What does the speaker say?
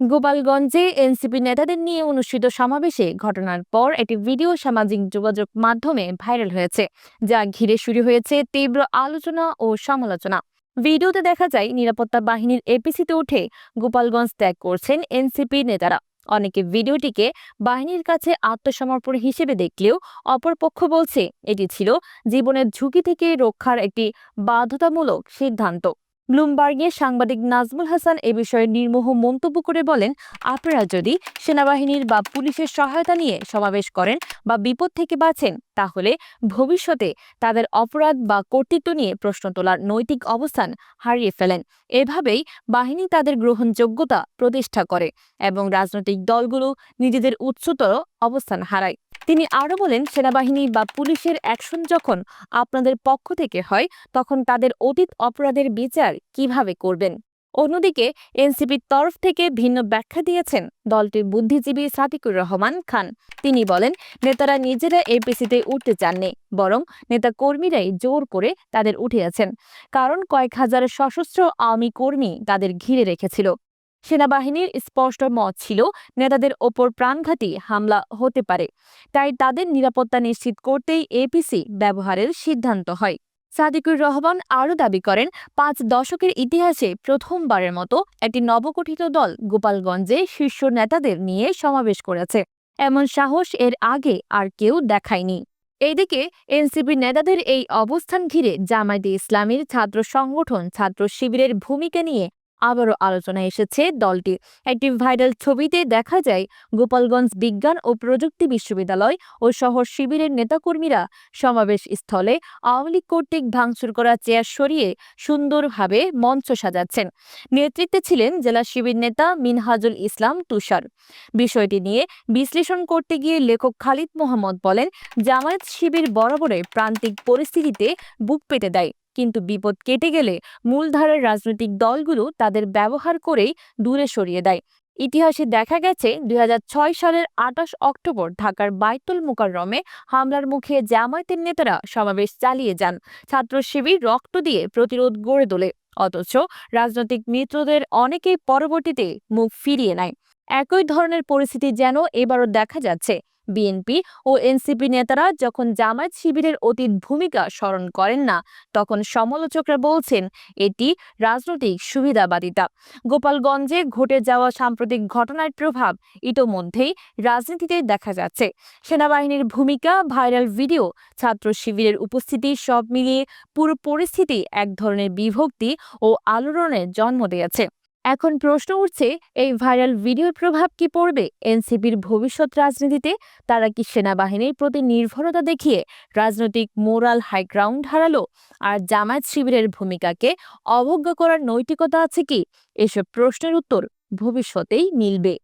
গোপালগঞ্জে এনসিপি নেতাদের নিয়ে অনুষ্ঠিত সমাবেশে ঘটনার পর একটি ভিডিও সামাজিক যোগাযোগ মাধ্যমে ভাইরাল হয়েছে, যা ঘিরে শুরু হয়েছে তীব্র আলোচনা ও সমালোচনা। ভিডিওতে দেখা যায়, নিরাপত্তা বাহিনীর এপিসিতে উঠে গোপালগঞ্জ ত্যাগ করছেন এনসিপি নেতারা। অনেকে ভিডিওটিকে বাহিনীর কাছে আত্মসমর্পণ হিসেবে দেখলেও অপরপক্ষ বলছে, এটি ছিল জীবনের ঝুঁকি থেকে রক্ষার একটি বাধ্যতামূলক সিদ্ধান্ত। ব্লুমবার্গের সাংবাদিক নাজমুল হাসান এ বিষয়ে নির্মোহ মন্তব্য করে বলেন, আপনারা যদি সেনাবাহিনীর বা পুলিশের সহায়তা নিয়ে সমাবেশ করেন বা বিপদ থেকে বাঁচেন, তাহলে ভবিষ্যতে তাদের অপরাধ বা কর্তৃত্ব নিয়ে প্রশ্ন তোলার নৈতিক অবস্থান হারিয়ে ফেলেন। এভাবেই বাহিনী তাদের গ্রহণযোগ্যতা প্রতিষ্ঠা করে এবং রাজনৈতিক দলগুলো নিজেদের উচ্চতর অবস্থান হারায়। তিনি আরও বলেন, সেনাবাহিনী বা পুলিশের অ্যাকশন যখন আপনাদের পক্ষ থেকে হয়, তখন তাদের অতীত অপরাধের বিচার কীভাবে করবেন? অন্যদিকে, এনসিপির তরফ থেকে ভিন্ন ব্যাখ্যা দিয়েছেন দলটির বুদ্ধিজীবী সাদিকুর রহমান খান। তিনি বলেন, নেতারা নিজেরা এপিসিতে উঠতে চাননি, বরং নেতা কর্মীরাই জোর করে তাদের উঠিয়েছেন কারণ কয়েক হাজার সশস্ত্র আওয়ামী কর্মী তাদের ঘিরে রেখেছিল। সেনাবাহিনীর স্পষ্ট মত ছিল, নেতাদের ওপর প্রাণঘাতী হামলা হতে পারে। তাই তাদের নিরাপত্তা নিশ্চিত করতেই এপিসি ব্যবহারের সিদ্ধান্ত হয়। সাদিকুর রহমান আরও দাবি করেন, পাঁচ দশকের ইতিহাসে প্রথমবারের মতো একটি নবগঠিত দল গোপালগঞ্জে শীর্ষ নেতাদের নিয়ে সমাবেশ করেছে। এমন সাহস এর আগে আর কেউ দেখায়নি। এইদিকে এনসিপি নেতাদের এই অবস্থান ঘিরে জামায়াতে ইসলামীর ছাত্র সংগঠন ছাত্র শিবিরের ভূমিকা নিয়ে আবারও আলোচনায় এসেছে দলটি। একটি ভাইরাল ছবিতে দেখা যায়, গোপালগঞ্জ বিজ্ঞান ও প্রযুক্তি বিশ্ববিদ্যালয় ও শহর শিবিরের নেতাকর্মীরা সমাবেশ স্থলে আওয়ামী লীগ কর্তৃক ভাঙচুর করা চেয়ার সরিয়ে সুন্দরভাবে মঞ্চ সাজাচ্ছেন। নেতৃত্বে ছিলেন জেলা শিবির নেতা মিনহাজুল ইসলাম তুষার। বিষয়টি নিয়ে বিশ্লেষণ করতে গিয়ে লেখক খালিদ মোহাম্মদ বলেন, জামায়াত শিবির বরাবরে প্রান্তিক পরিস্থিতিতে বুক পেতে দেয়। কিন্তু বিপদ কেটে গেলে মূলধারার রাজনৈতিক দলগুলো তাদের ব্যবহার করেই দূরে সরিয়ে দেয়। ইতিহাসে দেখা গেছে, দুই হাজার ছয় সালের আঠাশ অক্টোবর ঢাকার বাইতুল মোকাররমে হামলার মুখে জামায়াতের নেতারা সমাবেশ চালিয়ে যান। ছাত্র শিবির রক্ত দিয়ে প্রতিরোধ গড়ে তোলে, অথচ রাজনৈতিক মিত্রদের অনেকেই পরবর্তীতে মুখ ফিরিয়ে নেয়। একই ধরনের পরিস্থিতি যেন এবারও দেখা যাচ্ছে। বিএনপি ও এনসিপি নেতারা যখন জামায়াত শিবিরের অতীত ভূমিকা স্মরণ করেন না, তখন সমালোচকরা বলছেন, এটি রাজনৈতিক সুবিধাবাদিতা। গোপালগঞ্জে ঘটে যাওয়া সাম্প্রতিক ঘটনার প্রভাব ইতোমধ্যেই রাজনীতিতে দেখা যাচ্ছে। সেনাবাহিনীর ভূমিকা, ভাইরাল ভিডিও, ছাত্র শিবিরের উপস্থিতি সব মিলিয়ে পুরো পরিস্থিতি এক ধরনের বিভক্তি ও আলোড়নের জন্ম দিয়েছে। এখন প্রশ্ন উঠছে, এই ভাইরাল ভিডিওর প্রভাব কি পড়বে? এনসিপির ভবিষ্যৎ রাজনীতিতে তারা কি সেনাবাহিনীর প্রতি নির্ভরতা দেখিয়ে রাজনৈতিক মোরাল হাইগ্রাউন্ড হারালো? আর জামায়াত শিবিরের ভূমিকাকে অবজ্ঞা করার নৈতিকতা আছে কি? এসব প্রশ্নের উত্তর ভবিষ্যতেই মিলবে।